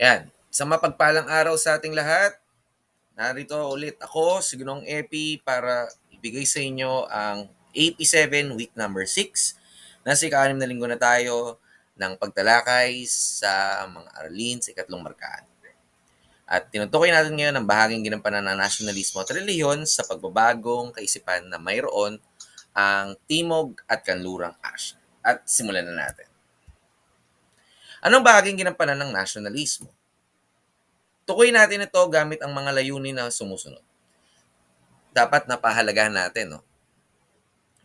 Yan. Sa mapagpalang araw sa ating lahat, narito ulit ako, si Ginong Epi, para ibigay sa inyo ang AP7 week number 6. Nasa ika na linggo na tayo ng pagtalakay sa mga aralin sa ikatlong markaan. At tinutukoy natin ngayon ang bahaging ginampanan ng nasyonalismo at reliyon sa pagbabagong kaisipan na mayroon ang Timog at Kanlurang Asya. At simulan na natin. Anong bahaging ginampanan ng nasyonalismo? Tukoy natin ito gamit ang mga layunin na sumusunod. Dapat napahalagahan natin, no?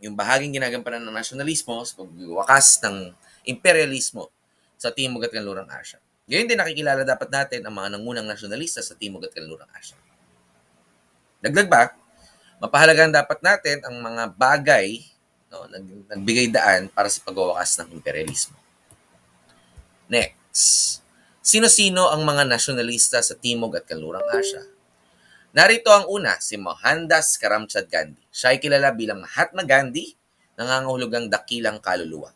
Yung bahaging ginagampanan ng nasyonalismo sa pagwakas ng imperialismo sa Timog at Kanlurang Asya. Ngayon din nakikilala dapat natin ang mga nangunang nasyonalista sa Timog at Kanlurang Asya. Dagdag ba, mapahalagahan dapat natin ang mga bagay no, nag, nagbigay daan para sa pagwawakas ng imperialismo. Next, sino-sino ang mga nasyonalista sa Timog at Kanlurang Asya? Narito ang una, si Mohandas Karamchand Gandhi. Siya ay kilala bilang Mahatma Gandhi, nangangahulugang dakilang kaluluwa.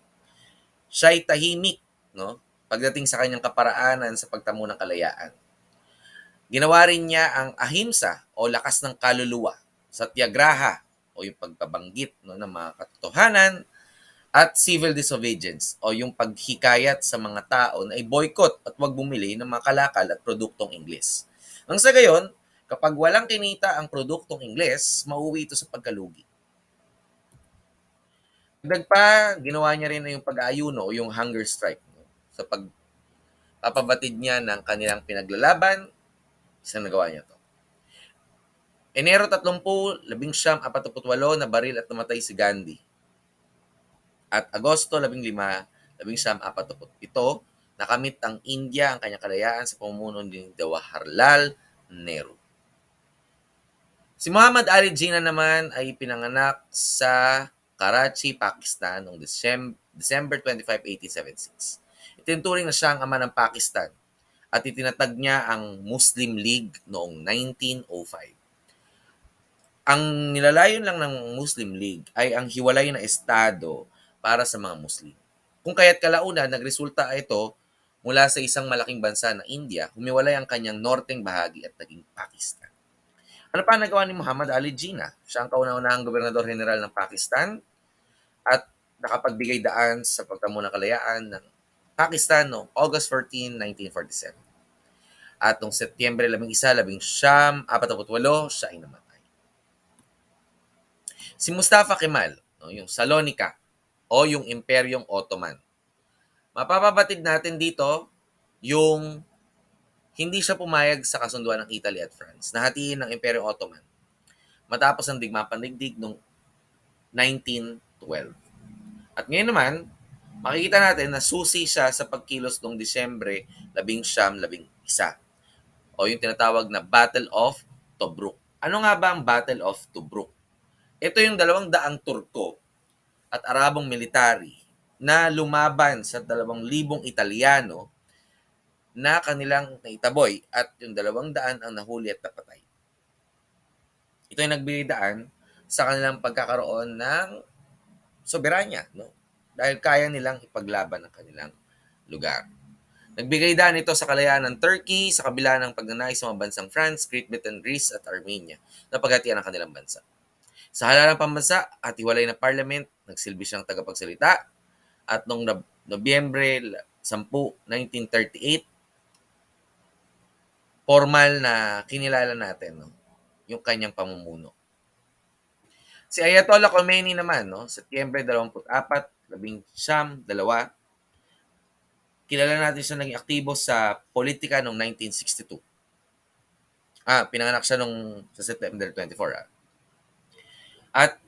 Siya ay tahimik, no? pagdating sa kanyang kaparaanan sa pagtamo ng kalayaan. Ginawa rin niya ang ahimsa o lakas ng kaluluwa, satyagraha o yung pagbabanggit no, ng mga katotohanan, at civil disobedience o yung paghikayat sa mga tao na i-boycott at huwag bumili ng mga kalakal at produktong Ingles. Ang sa gayon, kapag walang kinita ang produktong Ingles, mauwi ito sa pagkalugi. Dagdag pa, ginawa niya rin yung pag-aayuno o yung hunger strike sa pagpapabatid niya ng kanilang pinaglalaban, isang nagawa niya to. Enero 30, 1948 na baril at namatay si Gandhi. At Agosto 15, 1947, nakamit ang India ang kanyang kalayaan sa pamumuno ni Jawaharlal Nehru. Si Muhammad Ali Jinnah naman ay pinanganak sa Karachi, Pakistan noong December, December 25, 1876. Itinuturing na siya ang ama ng Pakistan at itinatag niya ang Muslim League noong 1905. Ang nilalayon lang ng Muslim League ay ang hiwalay na estado para sa mga Muslim. Kung kaya't kalauna, nagresulta ito mula sa isang malaking bansa na India, humiwalay ang kanyang norteng bahagi at naging Pakistan. Ano pa nagawa ni Muhammad Ali Jinnah? Siya ang kauna-unahang gobernador general ng Pakistan at nakapagbigay daan sa pagtamo ng kalayaan ng Pakistan noong August 14, 1947. At noong Setyembre 11, 1948, siya ay namatay. Si Mustafa Kemal, no, yung Salonika o yung Imperyong Ottoman. Mapapabatid natin dito yung hindi siya pumayag sa kasunduan ng Italy at France. Nahatiin ng Imperyong Ottoman matapos ang digmaang pandigdig noong 1912. At ngayon naman, makikita natin na susi siya sa pagkilos noong Disyembre 1911 o yung tinatawag na Battle of Tobruk. Ano nga ba ang Battle of Tobruk? Ito yung dalawang daang Turko at Arabong military na lumaban sa dalawang libong Italiano na kanilang naitaboy at yung dalawang daan ang nahuli at napatay. Ito yung nagbigay sa kanilang pagkakaroon ng soberanya, no? Dahil kaya nilang ipaglaban ang kanilang lugar. Nagbigay daan ito sa kalayaan ng Turkey sa kabila ng pagnanais sa mga bansang France, Great Britain, Greece at Armenia na paghatian ang kanilang bansa. Sa halalang pambansa at hiwalay na parliament, nagsilbi siyang tagapagsalita at noong Nobyembre 10, 1938, formal na kinilala natin no, yung kanyang pamumuno. Si Ayatollah Khomeini naman, no, Setyembre 24, 19, dalawa, kilala natin siya naging aktibo sa politika noong 1962. Ah, pinanganak siya nung sa September 24. Ah. At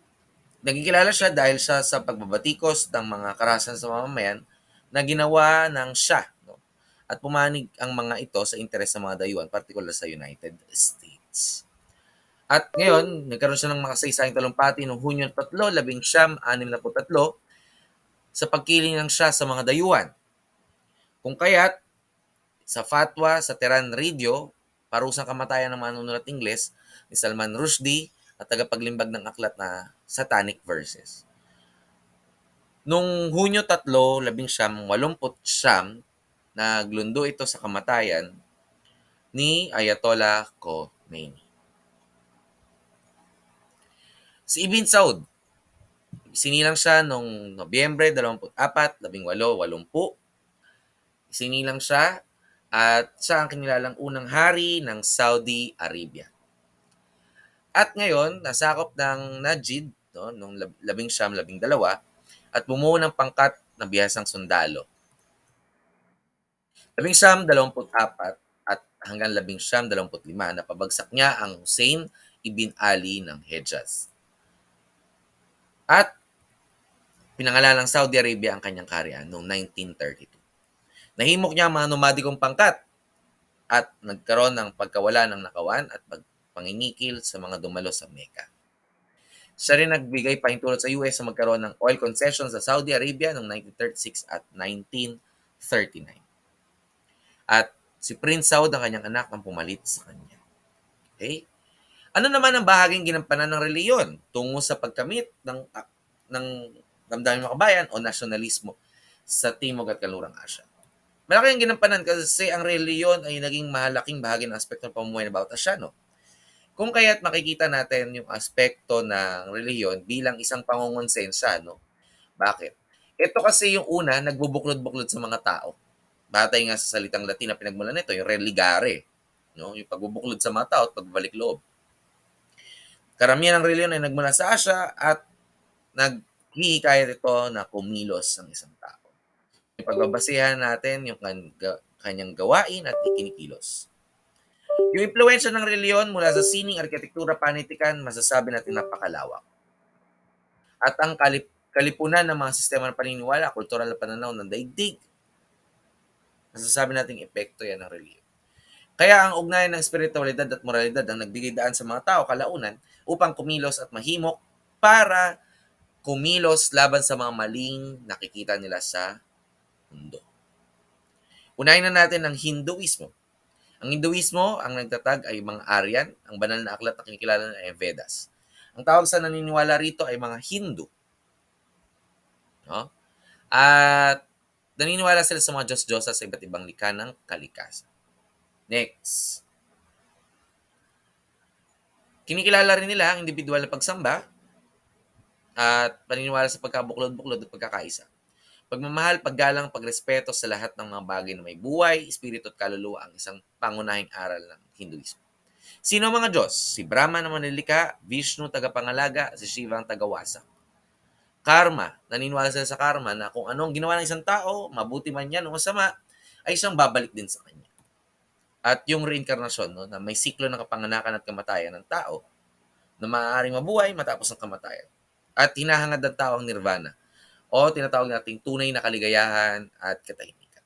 naging kilala siya dahil siya sa pagbabatikos ng mga karahasan sa mamamayan na ginawa ng siya. No? At pumanig ang mga ito sa interes ng mga dayuhan, particular sa United States. At ngayon, nagkaroon siya ng makasaysayang talumpati noong Hunyo 3, 1963 sa pagkiling ng siya sa mga dayuhan. Kung kaya't, sa fatwa sa Tehran Radio, parusang kamatayan ng manunulat Ingles ni Salman Rushdie at tagapaglimbag ng aklat na Satanic Verses. Noong Hunyo 3, 1989, naglundo ito sa kamatayan ni Ayatollah Khomeini. Si Ibn Saud, sinilang siya noong Nobyembre 24, 1880. Sinilang siya at siya ang kinilalang unang hari ng Saudi Arabia. At ngayon, nasakop ng Najid no, noong labing siyam, labing dalawa, at bumuo ng pangkat na bihasang sundalo. Labing siyam, dalawamput apat, at hanggang labing siyam, dalawamput lima, napabagsak niya ang Hussein ibn Ali ng Hejaz. At pinangalan ng Saudi Arabia ang kanyang kaharian noong 1932. Nahimok niya ang mga nomadikong pangkat at nagkaroon ng pagkawala ng nakawan at pagpangingikil sa mga dumalo sa Mecca. Siya rin nagbigay pahintulot sa US sa magkaroon ng oil concessions sa Saudi Arabia noong 1936 at 1939. At si Prince Saud ang kanyang anak ang pumalit sa kanya. Okay? Ano naman ang bahaging ginampanan ng reliyon tungo sa pagkamit ng ng damdamin mga kabayan o nasyonalismo sa Timog at Kalurang Asya? Malaki ang ginampanan kasi ang reliyon ay naging mahalaking bahagi ng aspekto ng pamumuhay ng bawat Asyano. Kung kaya't makikita natin yung aspekto ng reliyon bilang isang pangungonsensya, no? Bakit? Ito kasi yung una, nagbubuklod-buklod sa mga tao. Batay nga sa salitang Latin na pinagmulan nito, yung religare. No? Yung pagbubuklod sa mga tao at pagbalik loob. Karamihan ng reliyon ay nagmula sa Asya at naghihikayat ito na kumilos ng isang tao. Pagbabasihan natin yung kanyang gawain at ikinikilos. Yung impluensya ng reliyon mula sa sining, arkitektura, panitikan, masasabi natin napakalawak. At ang kalip kalipunan ng mga sistema ng paniniwala, kultural na pananaw ng daigdig, masasabi natin epekto yan ng reliyon. Kaya ang ugnayan ng espiritualidad at moralidad ang nagbigay daan sa mga tao kalaunan upang kumilos at mahimok para kumilos laban sa mga maling nakikita nila sa mundo. Unahin na natin ang Hinduismo. Ang Hinduismo, ang nagtatag ay mga Aryan, ang banal na aklat na kinikilala ay Vedas. Ang tawag sa naniniwala rito ay mga Hindu. No? At naniniwala sila sa mga Diyos-Diyosa sa iba't ibang likha ng kalikasan. Next. Kinikilala rin nila ang individual na pagsamba at paniniwala sa pagkabuklod-buklod at pagkakaisa. Pagmamahal, paggalang, pagrespeto sa lahat ng mga bagay na may buhay, espiritu at kaluluwa ang isang pangunahing aral ng Hinduismo. Sino ang mga Diyos? Si Brahma na manlilika, Vishnu tagapangalaga, si Shiva ang tagawasa. Karma, naniniwala sila sa karma na kung anong ginawa ng isang tao, mabuti man yan o masama, ay siyang babalik din sa kanya. At yung reincarnation, no, na may siklo ng kapanganakan at kamatayan ng tao, na maaaring mabuhay matapos ang kamatayan. At hinahangad ng tao ang nirvana o tinatawag nating tunay na kaligayahan at katahimikan.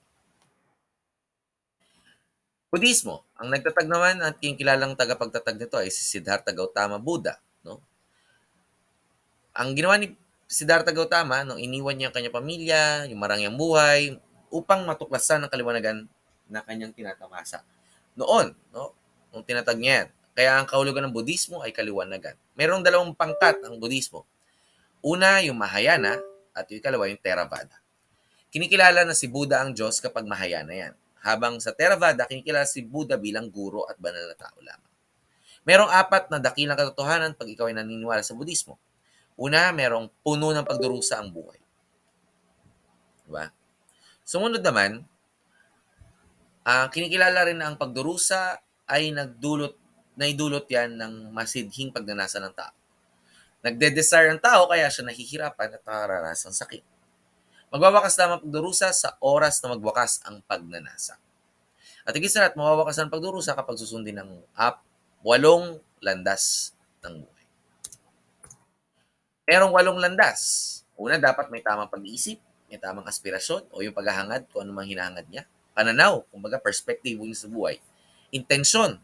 Budismo, ang nagtatag naman at kilalang tagapagtatag nito ay si Siddhartha Gautama Buddha. No? Ang ginawa ni Siddhartha Gautama, no, iniwan niya ang kanyang pamilya, yung marangyang buhay, upang matuklasan ang kaliwanagan na kanyang tinatamasa. Noon, no, nung tinatag niya. Kaya ang kahulugan ng Budismo ay kaliwanagan. Merong dalawang pangkat ang Budismo. Una, yung Mahayana, at yung ikalawa, yung Theravada. Kinikilala na si Buddha ang Diyos kapag Mahayana yan. Habang sa Theravada, kinikilala si Buddha bilang guro at banal na tao lamang. Merong apat na dakilang katotohanan pag ikaw ay naniniwala sa Budismo. Una, merong puno ng pagdurusa ang buhay. Diba? Sumunod naman, uh, kinikilala rin na ang pagdurusa ay nagdulot, naidulot yan ng masidhing pagnanasa ng tao. Nagde-desire ang tao kaya siya nahihirapan at nakaranas ng sakit. Magwawakas lamang pagdurusa sa oras na magwakas ang pagnanasa. At higit sa lahat, mawawakas ang pagdurusa kapag susundin ng up, walong landas ng buhay. Merong walong landas. Una, dapat may tamang pag-iisip, may tamang aspirasyon o yung paghahangad kung ano mang hinahangad niya. Pananaw, kumbaga perspective niya sa buhay. Intensyon,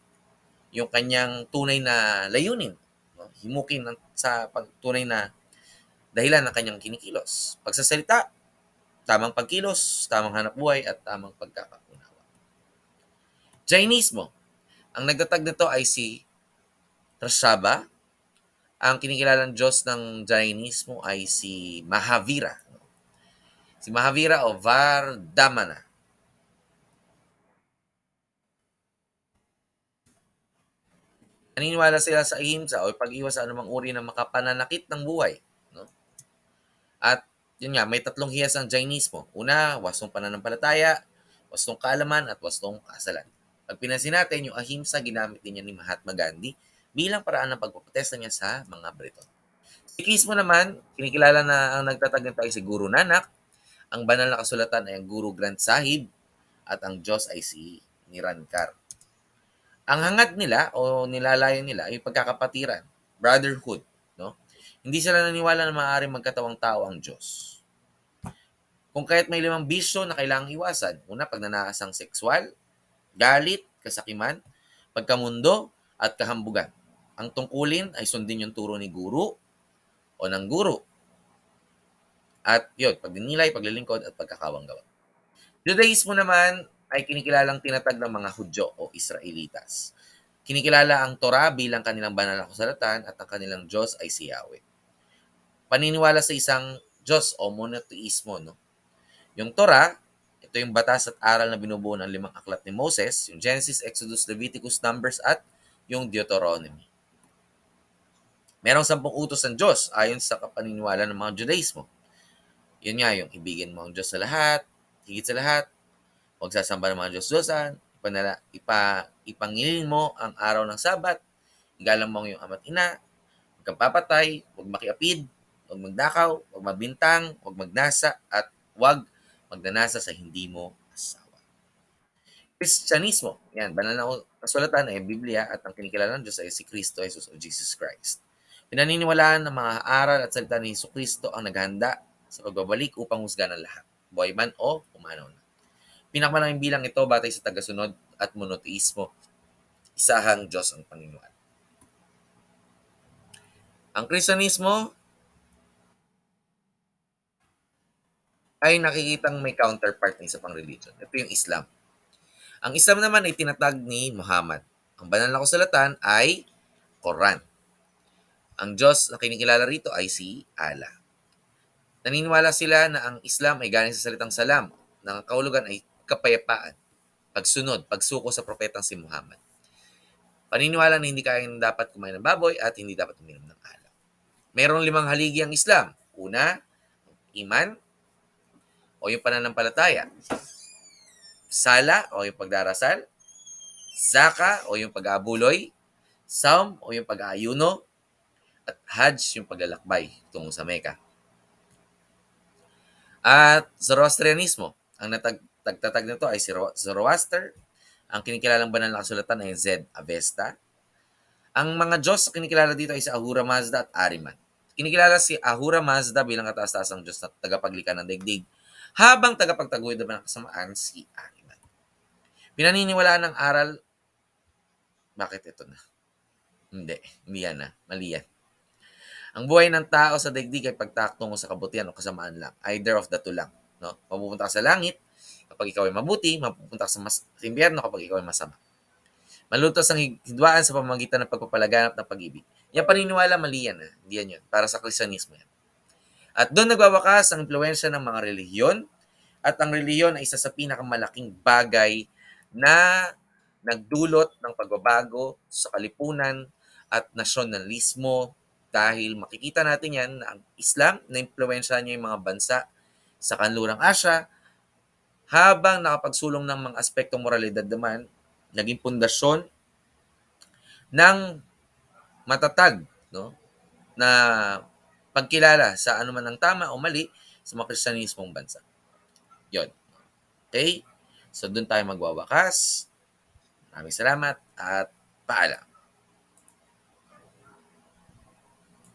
yung kanyang tunay na layunin himukin ng, sa pagtunay na dahilan ng kanyang kinikilos. Pagsasalita, tamang pagkilos, tamang hanap buhay, at tamang pagkakaunawa. Jainismo. Ang nagtatag nito ay si Trashaba. Ang kinikilalang Diyos ng Jainismo ay si Mahavira. Si Mahavira o Vardamana. Naniniwala sila sa ahimsa o pag-iwas sa anumang uri ng makapananakit ng buhay. No? At yun nga, may tatlong hiyas ang Jainismo. Una, wastong pananampalataya, wastong kaalaman, at wastong kasalan. Pag pinansin natin, yung ahimsa ginamit din niya ni Mahatma Gandhi bilang paraan ng pagpapatesta niya sa mga Briton. Sikhismo naman, kinikilala na ang nagtataglantay si Guru Nanak, ang banal na kasulatan ay ang Guru Granth Sahib, at ang Diyos ay si Nirankar. Ang hangad nila o nilalayan nila ay pagkakapatiran, brotherhood, no? Hindi sila naniwala na maaaring magkatawang tao ang Diyos. Kung kahit may limang bisyo na kailangang iwasan, una, pagnanasang sexual, galit, kasakiman, pagkamundo, at kahambugan. Ang tungkulin ay sundin yung turo ni guru o ng guru. At yun, pagdinilay, paglilingkod, at pagkakawanggawa. Judaismo naman ay kinikilalang tinatag ng mga Hudyo o Israelitas. Kinikilala ang Torah bilang kanilang banal na kasulatan at ang kanilang Diyos ay si Yahweh. Paniniwala sa isang Diyos o monotheismo. No? Yung Torah, ito yung batas at aral na binubuo ng limang aklat ni Moses, yung Genesis, Exodus, Leviticus, Numbers, at yung Deuteronomy. Merong sampung utos ng Diyos ayon sa kapaniniwala ng mga Judaismo. Yun nga, yung ibigin mo ang Diyos sa lahat, higit sa lahat, huwag sasamba ng mga Diyos-Diyosan, ipanala, ipa, ipangilin mo ang araw ng Sabat, igalang mo ang iyong ama't ina, huwag kang papatay, huwag makiapid, huwag magdakaw, huwag magbintang, huwag magnasa, at huwag magnanasa sa hindi mo asawa. Kristyanismo, yan, banal na kasulatan ay Biblia at ang kinikilala ng Diyos ay si Kristo Jesus o Jesus Christ. Pinaniniwalaan ng mga aral at salita ni Kristo ang naghanda sa pagbabalik upang husga ng lahat, buhay man o umanaw na. Pinakamalaking bilang ito batay sa tagasunod at monoteismo. Isahang Diyos ang Panginoon. Ang Kristyanismo ay nakikitang may counterpart ng isa pang religion. Ito yung Islam. Ang Islam naman ay tinatag ni Muhammad. Ang banal na kasulatan ay Quran. Ang Diyos na kinikilala rito ay si Allah. Naniniwala sila na ang Islam ay galing sa salitang salam, na ang kaulugan ay kapayapaan, pagsunod, pagsuko sa propetang si Muhammad. Paniniwala na hindi kayang dapat kumain ng baboy at hindi dapat uminom ng alak. Merong limang haligi ang Islam. Una, iman o yung pananampalataya. Sala o yung pagdarasal. Zaka o yung pag-aabuloy. Saum o yung pag-aayuno. At Hajj yung paglalakbay tungo sa Mecca. At Zoroastrianismo. Ang natag tagtatag nito ay si Zoroaster. Ang kinikilalang banal na kasulatan ay Zed Avesta. Ang mga Diyos na kinikilala dito ay si Ahura Mazda at Ariman. Kinikilala si Ahura Mazda bilang kataas-taasang Diyos na tagapaglikha ng daigdig, habang tagapagtaguyod naman ng kasamaan si Ariman. Pinaniniwalaan ng aral, bakit ito na? Hindi, hindi yan na. Mali yan. Ang buhay ng tao sa daigdig ay pagtaktungo sa kabutihan o kasamaan lang. Either of the two lang. No? Mapupunta ka sa langit kapag ikaw ay mabuti, mapupunta ka sa, mas, impyerno kapag ikaw ay masama. Malutos ang hidwaan sa pamamagitan ng pagpapalaganap ng pag-ibig. Yan paniniwala, mali yan. Ha? Hindi yan yun. Para sa Kristiyanismo yan. At doon nagwawakas ang impluensya ng mga relihiyon at ang relihiyon ay isa sa pinakamalaking bagay na nagdulot ng pagbabago sa kalipunan at nasyonalismo dahil makikita natin yan na ang Islam na impluensya niya yung mga bansa sa kanlurang Asya habang nakapagsulong ng mga aspektong moralidad naman, naging pundasyon ng matatag no, na pagkilala sa anuman ang tama o mali sa mga Kristyanismong bansa. Yon. Okay? So, doon tayo magwawakas. Maraming salamat at paalam.